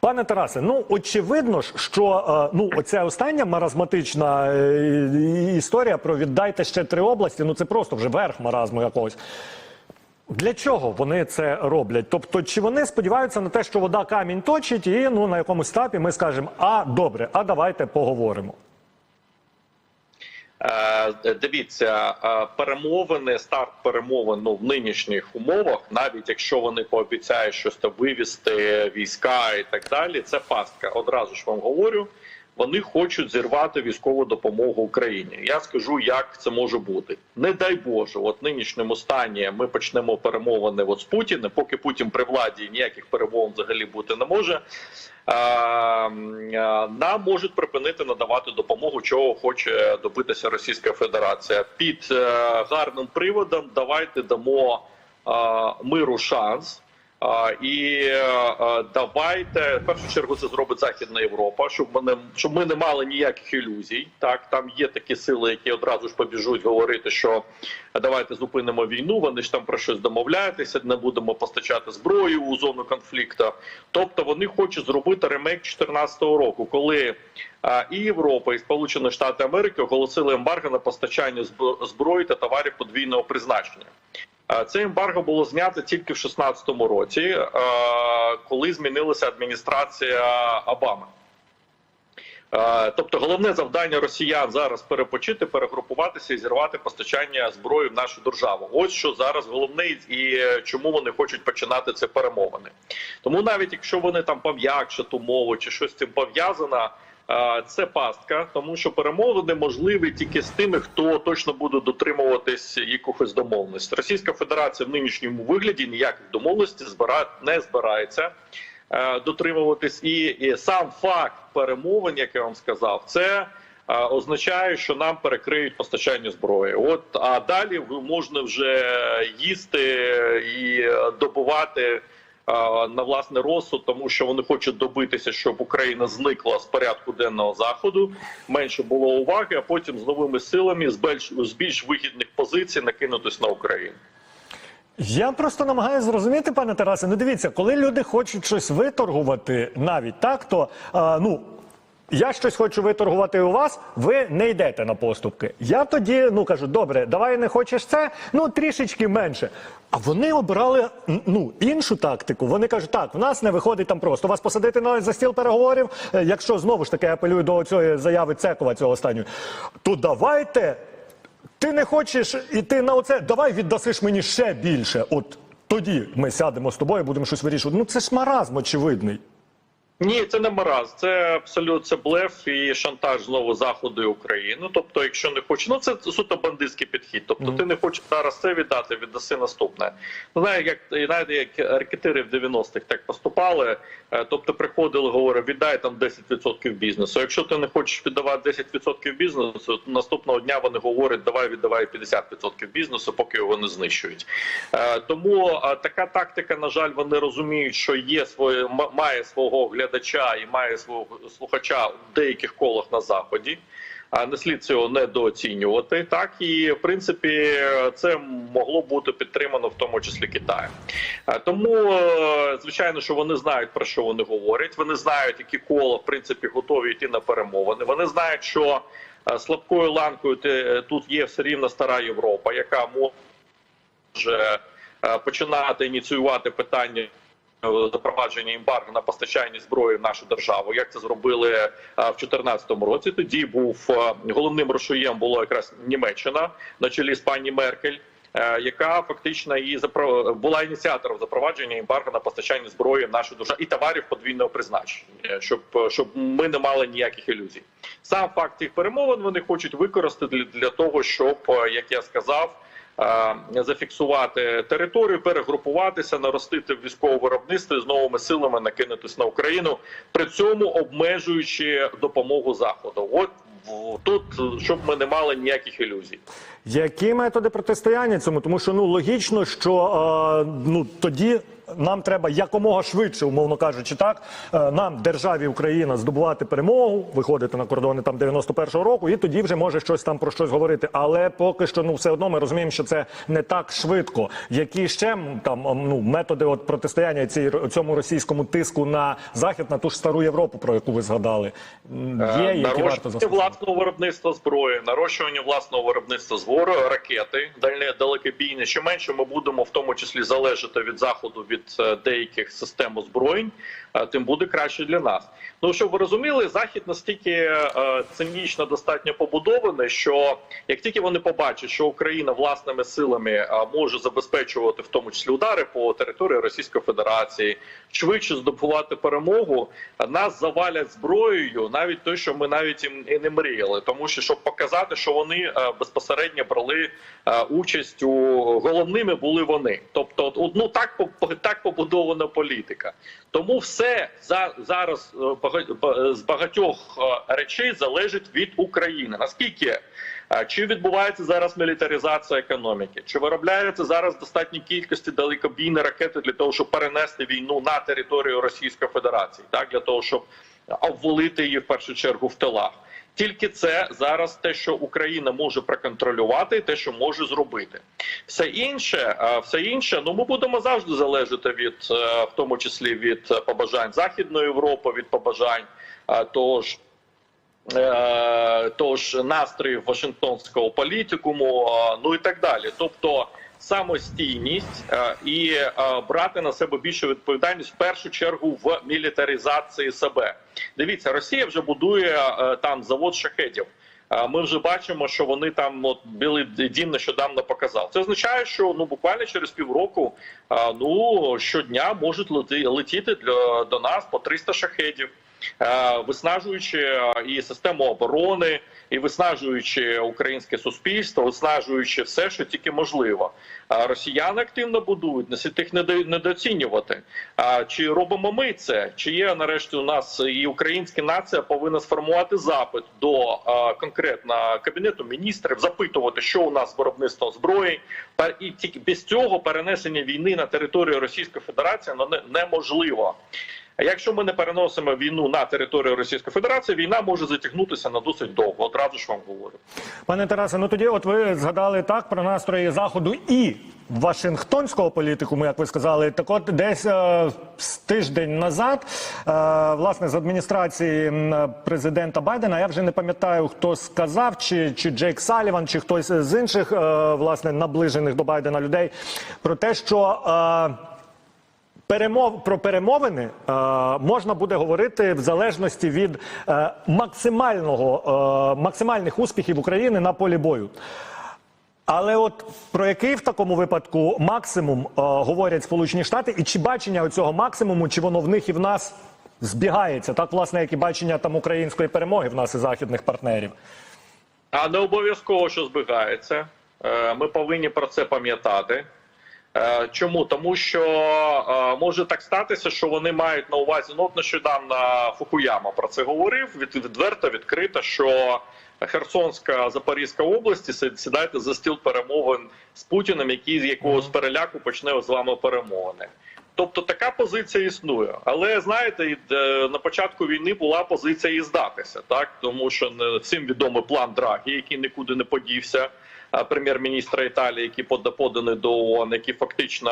Пане Тарасе, ну очевидно ж, що е, ну оця остання маразматична е, історія про віддайте ще три області. Ну це просто вже верх маразму якогось. Для чого вони це роблять? Тобто, чи вони сподіваються на те, що вода камінь точить, і ну на якомусь етапі ми скажемо, а добре, а давайте поговоримо. Е, Дивіться, е, перемовини, старт перемовин ну, в нинішніх умовах, навіть якщо вони пообіцяють щось там вивізти війська і так далі, це пастка. Одразу ж вам говорю. Вони хочуть зірвати військову допомогу Україні. Я скажу, як це може бути. Не дай Боже, от нинішньому стані ми почнемо перемовини от з Путіним. Поки Путін при владі ніяких перемовин взагалі бути не може. Нам можуть припинити надавати допомогу, чого хоче добитися Російська Федерація. Під е, гарним приводом давайте дамо миру шанс. І давайте в першу чергу це зробить Західна Європа, щоб ми не щоб ми не мали ніяких ілюзій. Так там є такі сили, які одразу ж побіжуть говорити, що давайте зупинимо війну. Вони ж там про щось домовляєтеся, не будемо постачати зброю у зону конфлікту. Тобто вони хочуть зробити ремейк 2014 року, коли і Європа, і Сполучені Штати Америки оголосили ембарго на постачання зброї та товарів подвійного призначення. Е, Це ембарго було знято тільки в 2016 році, е, коли змінилася адміністрація Обами. Е, Тобто, головне завдання росіян зараз перепочити, перегрупуватися і зірвати постачання зброї в нашу державу. Ось що зараз головне, і чому вони хочуть починати це перемовини. Тому навіть якщо вони там пом'якшать умови чи щось цим пов'язано, це пастка, тому що перемовини можливі тільки з тими, хто точно буде дотримуватись якихось домовленостей. Російська Федерація в нинішньому вигляді ніяких домовленостей не збирається е, дотримуватись, і, і сам факт перемовин, як я вам сказав, це. е, Означає, що нам перекриють постачання зброї. От а далі можна вже їсти і добувати на власне розсуд, тому що вони хочуть добитися, щоб Україна зникла з порядку денного заходу, менше було уваги, а потім з новими силами з більш з більш вигідних позицій накинутись на Україну. Я просто намагаюся зрозуміти, пане Тарасе. Ну дивіться, коли люди хочуть щось виторгувати, навіть так, то а, ну. Я щось хочу виторгувати у вас, ви не йдете на поступки. Я тоді ну кажу, добре, давай не хочеш це, ну трішечки менше. А вони обирали ну іншу тактику. Вони кажуть, так, в нас не виходить там просто вас посадити на за стіл переговорів. е, Якщо знову ж таки я апелюю до цієї заяви Цекова цього останнього, то давайте ти не хочеш іти на оце, давай віддасиш мені ще більше. От тоді ми сядемо з тобою, будемо щось вирішувати. Ну це ж маразм очевидний. Ні, це не мараз, це абсолютно це блеф і шантаж знову заходу і України. Тобто, якщо не хочеш, ну це суто бандитський підхід. Тобто, ти не хочеш зараз це віддати, віддаси наступне. Ну, знаєте, як знаєте, як ракетири в 90-х так поступали. Е, Тобто приходили, говорили, віддай там 10% бізнесу. Якщо ти не хочеш віддавати 10% бізнесу, то наступного дня вони говорять, давай віддавай 50% бізнесу, поки його не знищують. Е, Тому е, така тактика, на жаль, вони розуміють, що є своє має свого глядача і має свого слухача в деяких колах на заході. А не слід цього недооцінювати. Так і в принципі це могло бути підтримано в тому числі Китаєм. Тому е, звичайно, що вони знають про що вони говорять. Вони знають, які кола в принципі готові йти на перемовини. Вони знають, що е, слабкою ланкою те- тут є все рівно стара Європа, яка може е, починати ініціювати питання. Запровадження ембарго на постачання зброї в нашу державу, як це зробили е, в 2014 році. Тоді був е, головним рушоєм було якраз Німеччина на чолі з пані Меркель, е, яка фактично і запро- була ініціатором запровадження ембарго на постачання зброї в нашу державу і товарів подвійного призначення, щоб щоб ми не мали ніяких ілюзій. Сам факт цих перемовин вони хочуть використати для, того, щоб як я сказав. Е, Зафіксувати територію, перегрупуватися, наростити військове виробництво і з новими силами накинутись на Україну, при цьому обмежуючи допомогу заходу. От тут щоб ми не мали ніяких ілюзій. Які методи протистояння цьому? Тому що ну логічно, що е, ну тоді нам треба якомога швидше, умовно кажучи, так е, нам державі Україна здобувати перемогу, виходити на кордони там 91-го року, і тоді вже може щось там про щось говорити. Але поки що, ну все одно ми розуміємо, що це не так швидко. Які ще там ну методи от протистояння цій цьому російському тиску на захід, на ту ж стару Європу, про яку ви згадали, м, є які варто власного виробництва зброї, нарощування власного виробництва зброї, ракети дальне далекобійні. Що менше ми будемо в тому числі залежати від заходу від е, деяких систем озброєнь, е, тим буде краще для нас. Ну щоб ви розуміли, захід настільки е, цинічно достатньо побудований, що як тільки вони побачать, що Україна власними силами е, може забезпечувати в тому числі удари по території Російської Федерації, швидше здобувати перемогу, е, нас завалять зброєю, навіть те, що ми навіть і не мріяли, тому що щоб показати, що вони е, безпосередньо брали е, участь у головними були вони. Тобто, ну так по- так побудована політика. Тому все за зараз е, бага- ба- з багатьох е, речей залежить від України. Наскільки е, чи відбувається зараз мілітаризація економіки, чи виробляється зараз достатні кількості далекобійні ракети для того, щоб перенести війну на територію Російської Федерації, так для того, щоб обвалити її в першу чергу в тилах. Тільки це зараз те, що Україна може проконтролювати, те, що може зробити. Все інше, все інше, ну ми будемо завжди залежати від, е, в тому числі від е, побажань Західної Європи, від побажань е, того ж. е, Того ж настроїв Вашингтонського політикуму, ну і так далі. Тобто самостійність е, і е, брати на себе більшу відповідальність в першу чергу в мілітаризації себе. Дивіться, Росія вже будує е, там завод шахедів. Е, Ми вже бачимо, що вони там от білий дім нещодавно показав. Це означає, що ну буквально через півроку ну щодня можуть летіти для до нас по 300 шахедів, виснажуючи е, і систему оборони, і виснажуючи українське суспільство, виснажуючи все, що тільки можливо. Росіяни активно будують, не слід їх недо- недооцінювати. А чи робимо ми це? Чи є нарешті у нас і українська нація повинна сформувати запит до конкретно кабінету міністрів, запитувати, що у нас з виробництвом зброї, і тільки без цього перенесення війни на територію Російської Федерації ну, неможливо. Якщо ми не переносимо війну на територію Російської Федерації, війна може затягнутися на досить довго. Одразу ж вам говорю. Пане Тарасе, ну тоді, от ви згадали так про настрої заходу і Вашингтонського політикуму, як ви сказали, так от десь е, з тиждень назад, е, власне, з адміністрації президента Байдена, я вже не пам'ятаю, хто сказав, чи, чи Джейк Саліван, чи хтось з інших, е, власне, наближених до Байдена людей, про те, що. Е, Перемов про перемовини е, можна буде говорити в залежності від е, максимального е, максимальних успіхів України на полі бою. Але от про який в такому випадку максимум е, говорять Сполучені Штати, і чи бачення цього максимуму, чи воно в них і в нас збігається, так власне, як і бачення там української перемоги в нас і західних партнерів. А не обов'язково, що збігається. Е, Ми повинні про це пам'ятати. Е, Чому? Тому що е, може так статися, що вони мають на увазі. Ну, от нещодавно Фукуяма про це говорив. Від відверто відкрито, що Херсонська Запорізька області сі- сідайте за стіл перемовин з Путіним, який з якогось переляку почне з вами перемовини. Тобто така позиція існує, але знаєте, е, на початку війни була позиція і здатися, так тому що всім відомий план Драгі, який нікуди не подівся. А, Прем'єр-міністра Італії, які пода- поданий до ООН, який фактично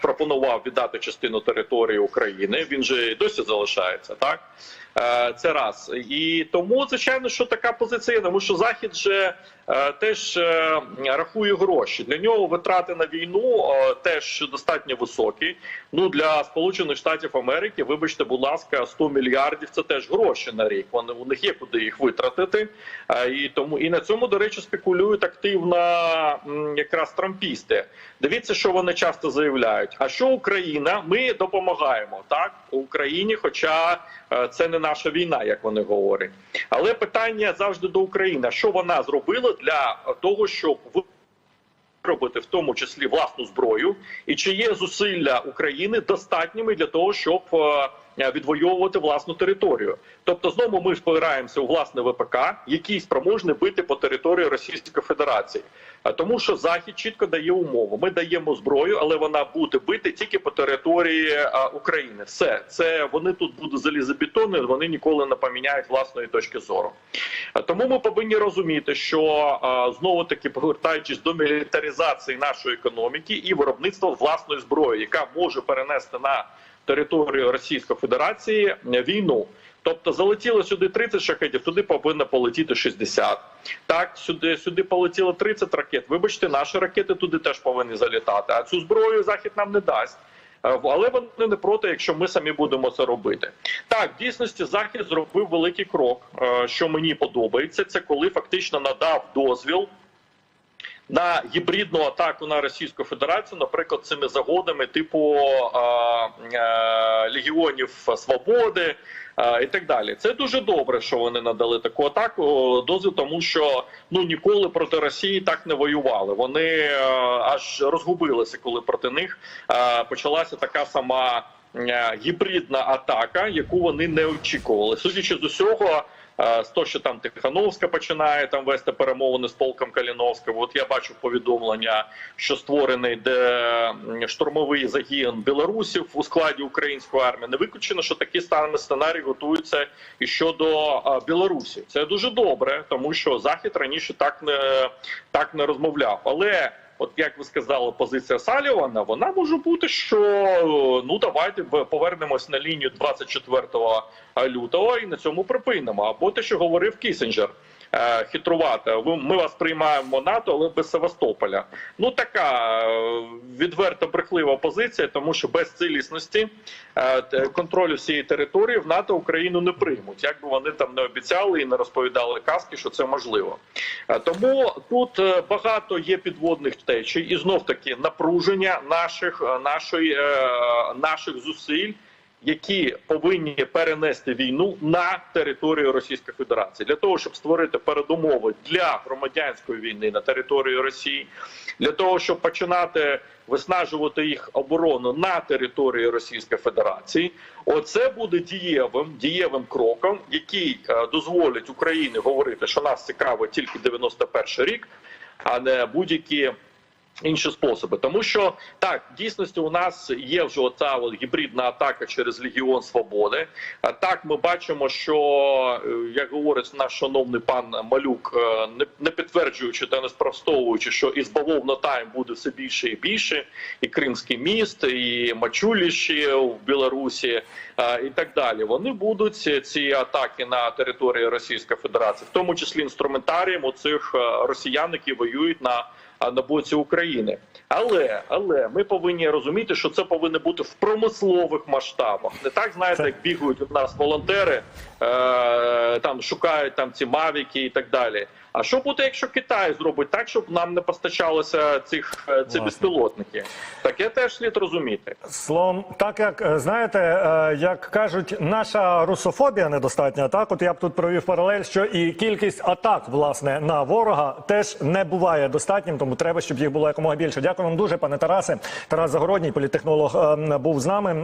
пропонував віддати частину території України. Він же досі залишається, так Е, це раз і тому, звичайно, що така позиція, тому що захід же е, теж е, рахує гроші. Для нього витрати на війну е, теж достатньо високі. Ну для Сполучених Штатів Америки, вибачте, будь ласка, 100 мільярдів це теж гроші на рік. Вони у них є куди їх витратити. Е, І тому і на цьому, до речі, спекулюють активно якраз трампісти. Дивіться, що вони часто заявляють. А що Україна? Ми допомагаємо так Україні, хоча е, це не наша війна, як вони говорять. Але питання завжди до України: що вона зробила для того, щоб виробити в тому числі власну зброю, і чи є зусилля України достатніми для того, щоб е, відвоювати власну територію. Тобто, знову ми спираємося у власне ВПК, який спроможний бити по території Російської Федерації. Тому, що Захід чітко дає умову. Ми даємо зброю, але вона буде бити тільки по території а, України. Все це вони тут будуть залізобетонні, вони ніколи не поміняють власної точки зору. Тому ми повинні розуміти, що знову таки повертаючись до мілітаризації нашої економіки і виробництва власної зброї, яка може перенести на територію Російської Федерації е, війну. Тобто залетіло сюди 30 шахетів, туди повинно полетіти 60. Так, сюди сюди полетіло 30 ракет. Вибачте, наші ракети туди теж повинні залітати. А цю зброю захід нам не дасть. Е, Але вони не проти, якщо ми самі будемо це робити. Так, в дійсності захід зробив великий крок, е, що мені подобається. Це коли фактично надав дозвіл на гібридну атаку на Російську Федерацію, наприклад, цими загодами типу е, е, Легіонів Свободи е, і так далі. Це дуже добре, що вони надали таку атаку. Дозвіл, тому що ну ніколи проти Росії так не воювали. Вони е, аж розгубилися, коли проти них е, почалася така сама. Е, Гібридна атака, яку вони не очікували, судячи з усього, Е, з того, що там Тихановська починає там вести перемовини з полком Каліновського. От я бачу повідомлення, що створений де штурмовий загін білорусів у складі української армії. Не виключено, що такі стане сценарій готуються і щодо е, Білорусі. Це дуже добре, тому що Захід раніше так не так не розмовляв. Але От як ви сказали, позиція Салівана, вона може бути, що ну давайте повернемось на лінію 24 лютого і на цьому припинимо. Або те, що говорив Кісінджер. Е, Хитрувати, ми вас приймаємо НАТО, але без Севастополя. Ну така е, відверто брехлива позиція, тому що без цілісності е, контролю всієї території в НАТО Україну не приймуть. Як би вони там не обіцяли і не розповідали казки, що це можливо. Тому тут багато є підводних течій, і знов таки напруження наших нашої наших зусиль. Які повинні перенести війну на територію Російської Федерації для того, щоб створити передумови для громадянської війни на території Росії, для того, щоб починати виснажувати їх оборону на території Російської Федерації, оце буде дієвим дієвим кроком, який е, дозволить Україні говорити, що нас цікавить тільки 91 рік, а не будь-які. Інші способи, тому що так дійсності у нас є вже оця от гібридна атака через Легіон Свободи. Так ми бачимо, що е, як говорить наш шановний пан Малюк, е, не, підтверджуючи та не спростовуючи, що із бавовна тайм буде все більше і більше, і Кримський міст, і Мачуліші в Білорусі е, і так далі. Вони будуть ці- атаки на території Російської Федерації, в тому числі інструментарієм оцих росіян, які воюють на на боці України. Але але ми повинні розуміти, що це повинно бути в промислових масштабах. Не так знаєте, як бігають у нас волонтери, е, там шукають там ці мавіки і так далі. А що буде, якщо Китай зробить так, щоб нам не постачалося цих е, ці безпілотники? Таке теж слід розуміти. Словом, так як е, знаєте, е, як кажуть, наша русофобія недостатня. Так, от я б тут провів паралель, що і кількість атак власне на ворога теж не буває достатнім, тому треба, щоб їх було якомога більше. Дякую вам дуже, пане Тарасе. Тарас Загородній, політтехнолог, е, був з нами.